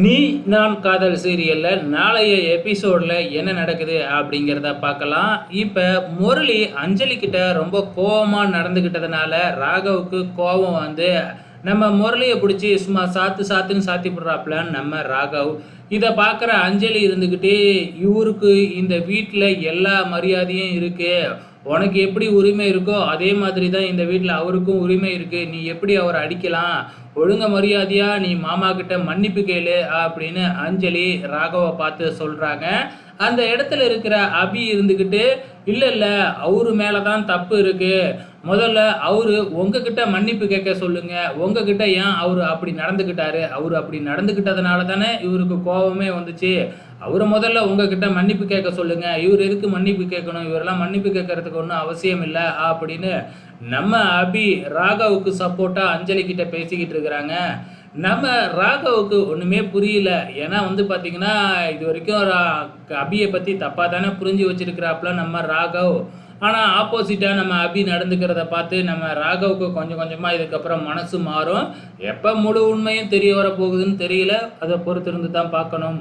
நீ நான் காதல் சீரியல்ல நாளைய எபிசோட்ல என்ன நடக்குது அப்படிங்கிறத பார்க்கலாம். இப்போ முரளி அஞ்சலி கிட்ட ரொம்ப கோவமா நடந்துக்கிட்டதுனால ராகவுக்கு கோபம் வந்து நம்ம முரளியை பிடிச்சி சும்மா சாத்து சாத்துன்னு சாத்தி விடுறாப்புல நம்ம ராகவ். இதை பார்க்குற அஞ்சலி இருந்துக்கிட்டே இவருக்கு இந்த வீட்டில் எல்லா மரியாதையும் இருக்குது உனக்கு எப்படி உரிமை இருக்கோ அதே மாதிரி தான் இந்த வீட்டில் அவருக்கும் உரிமை இருக்கு. நீ எப்படி அவரை அடிக்கலாம்? ஒழுங்க மரியாதையாக நீ மாமா கிட்ட மன்னிப்பு கேளு அப்படின்னு அஞ்சலி ராகவை பார்த்து சொல்கிறாங்க அந்த இடத்துல இருக்கிற அபி இருந்துக்கிட்டு இல்லை இல்லை அவரு மேலே தான் தப்பு இருக்குது முதல்ல அவரு உங்ககிட்ட மன்னிப்பு கேட்க சொல்லுங்க. உங்ககிட்ட ஏன் அவர் அப்படி நடந்துக்கிட்டாரு அவர் அப்படி நடந்துக்கிட்டதுனால தானே இவருக்கு கோபமே வந்துச்சு. அவரை முதல்ல உங்ககிட்ட மன்னிப்பு கேட்க சொல்லுங்க. இவர் எதுக்கு மன்னிப்பு கேட்கணும்? இவரெல்லாம் மன்னிப்பு கேட்கறதுக்கு ஒன்றும் அவசியம் இல்லை அப்படின்னு நம்ம அபி ராகவுக்கு சப்போர்ட்டாக அஞ்சலி கிட்ட பேசிக்கிட்டு இருக்கிறாங்க. நம்ம ராகவுக்கு ஒன்றுமே புரியல. ஏன்னா வந்து பார்த்தீங்கன்னா இது வரைக்கும் அபியை பற்றி தப்பாக தானே புரிஞ்சு வச்சுருக்கிறாப்புல நம்ம ராகவ். ஆனால் ஆப்போசிட்டாக நம்ம அபி நடந்துக்கிறத பார்த்து நம்ம ராகவுக்கு கொஞ்சம் கொஞ்சமாக இதுக்கப்புறம் மனசு மாறும். எப்போ முழு உண்மையும் தெரிய வரப்போகுதுன்னு தெரியல. அதை பொறுத்திருந்து தான் பார்க்கணும்.